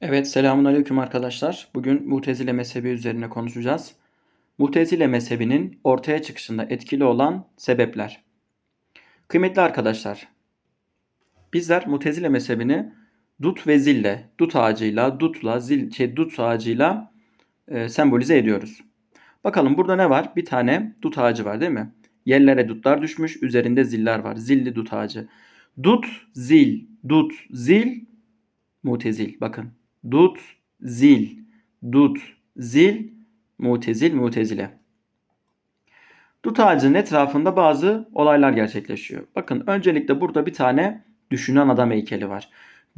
Evet, selamun aleyküm arkadaşlar. Bugün Mutezile mezhebi üzerine konuşacağız. Mutezile mezhebinin ortaya çıkışında etkili olan sebepler. Kıymetli arkadaşlar, bizler Mutezile mezhebini dut ve zille, dut ağacıyla, dutla, zil, şey, dut ağacıyla e, sembolize ediyoruz. Bakalım burada ne var? Bir tane dut ağacı var değil mi? Yerlere dutlar düşmüş, üzerinde ziller var. Zilli dut ağacı. Dut, zil, dut, zil, mutezil. Bakın dut, zil, dut, zil, mutezil, mutezile. Dut ağacının etrafında bazı olaylar gerçekleşiyor. Bakın öncelikle burada bir tane düşünen adam heykeli var.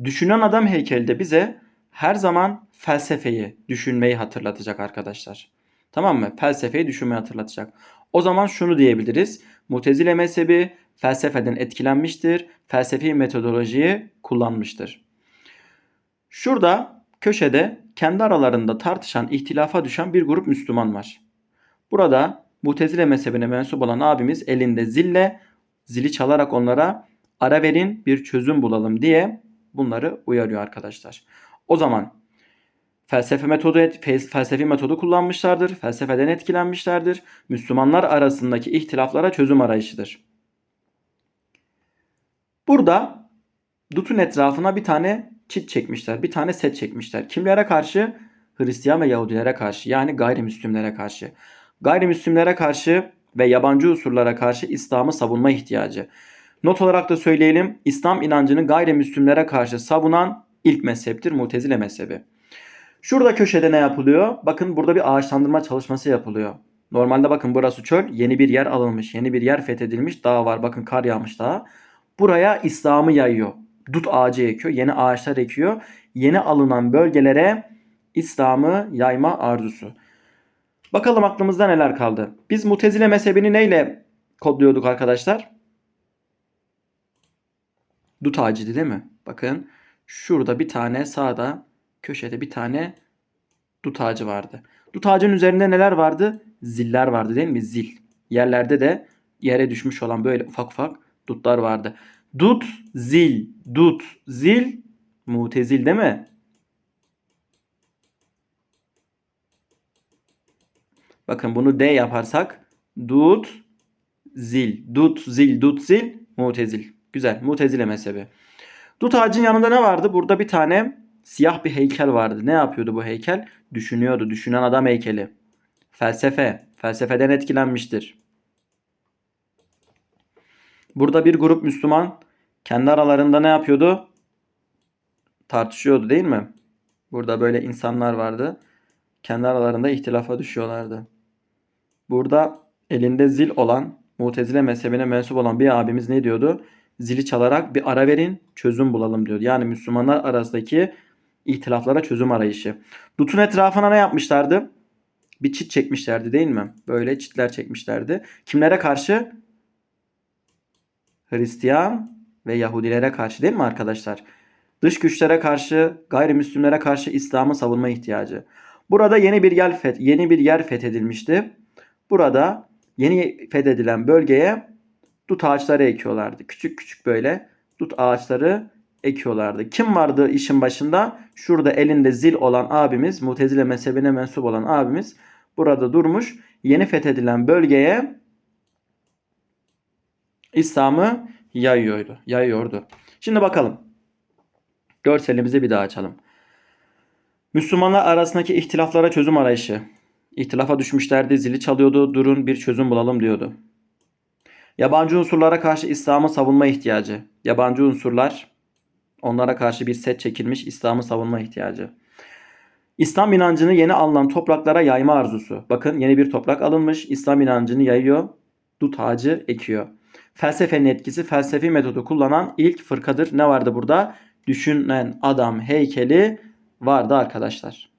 Düşünen adam heykeli de bize her zaman felsefeyi, düşünmeyi hatırlatacak arkadaşlar. Tamam mı? Felsefeyi düşünmeyi hatırlatacak. O zaman şunu diyebiliriz. Mutezile mezhebi felsefeden etkilenmiştir. Felsefi metodolojiyi kullanmıştır. Şurada köşede kendi aralarında tartışan, ihtilafa düşen bir grup Müslüman var. Burada Mutezile mezhebine mensup olan abimiz elinde zille zili çalarak onlara ara verin bir çözüm bulalım diye bunları uyarıyor arkadaşlar. O zaman felsefe metodu felsefi metodu kullanmışlardır. Felsefeden etkilenmişlerdir. Müslümanlar arasındaki ihtilaflara çözüm arayışıdır. Burada Dut'un etrafına bir tane çit çekmişler. Bir tane set çekmişler. Kimlere karşı? Hristiyan ve Yahudilere karşı. Yani gayrimüslimlere karşı. Gayrimüslimlere karşı ve yabancı unsurlara karşı İslam'ı savunma ihtiyacı. Not olarak da söyleyelim. İslam inancını gayrimüslimlere karşı savunan ilk mezheptir Mutezile mezhebi. Şurada köşede ne yapılıyor? Bakın burada bir ağaçlandırma çalışması yapılıyor. Normalde bakın burası çöl. Yeni bir yer alınmış. Yeni bir yer fethedilmiş. Dağ var. Bakın kar yağmış daha. Buraya İslam'ı yayıyor dut ağacı ekiyor. Yeni ağaçlar ekiyor. Yeni alınan bölgelere İslam'ı yayma arzusu. Bakalım aklımızda neler kaldı. Biz Mutezile mezhebini neyle kodluyorduk arkadaşlar? Dut ağacıydı değil mi? Bakın şurada bir tane sağda köşede bir tane dut ağacı vardı. Dut ağacının üzerinde neler vardı? Ziller vardı değil mi? Zil. Yerlerde de yere düşmüş olan böyle ufak ufak dutlar vardı. Dut, zil, dut, zil, mutezil değil mi? Bakın bunu D yaparsak dut, zil, dut, zil, dut, zil, mutezil. Güzel, mutezile mezhebi. Dut ağacın yanında ne vardı? Burada bir tane siyah bir heykel vardı. Ne yapıyordu bu heykel? Düşünüyordu. Düşünen adam heykeli. Felsefe. Felsefeden etkilenmiştir. Burada bir grup Müslüman kendi aralarında ne yapıyordu? Tartışıyordu değil mi? Burada böyle insanlar vardı. Kendi aralarında ihtilafa düşüyorlardı. Burada elinde zil olan, Mutezile mezhebine mensup olan bir abimiz ne diyordu? Zili çalarak bir ara verin, çözüm bulalım diyordu. Yani Müslümanlar arasındaki ihtilaflara çözüm arayışı. Dut'un etrafına ne yapmışlardı? Bir çit çekmişlerdi değil mi? Böyle çitler çekmişlerdi. Kimlere karşı? Hristiyan ve Yahudilere karşı değil mi arkadaşlar? Dış güçlere karşı, gayrimüslimlere karşı İslam'ı savunma ihtiyacı. Burada yeni bir yer feth yeni bir yer fethedilmişti. Burada yeni fethedilen bölgeye dut ağaçları ekiyorlardı. Küçük küçük böyle dut ağaçları ekiyorlardı. Kim vardı işin başında? Şurada elinde zil olan abimiz, Mutezile mezhebine mensup olan abimiz burada durmuş. Yeni fethedilen bölgeye İslam'ı yayıyordu. Yayıyordu. Şimdi bakalım. Görselimizi bir daha açalım. Müslümanlar arasındaki ihtilaflara çözüm arayışı. İhtilafa düşmüşlerdi, zili çalıyordu, durun bir çözüm bulalım diyordu. Yabancı unsurlara karşı İslam'ı savunma ihtiyacı. Yabancı unsurlar onlara karşı bir set çekilmiş İslam'ı savunma ihtiyacı. İslam inancını yeni alınan topraklara yayma arzusu. Bakın yeni bir toprak alınmış. İslam inancını yayıyor. Dut ağacı ekiyor. Felsefenin etkisi felsefi metodu kullanan ilk fırkadır. Ne vardı burada? Düşünen adam heykeli vardı arkadaşlar.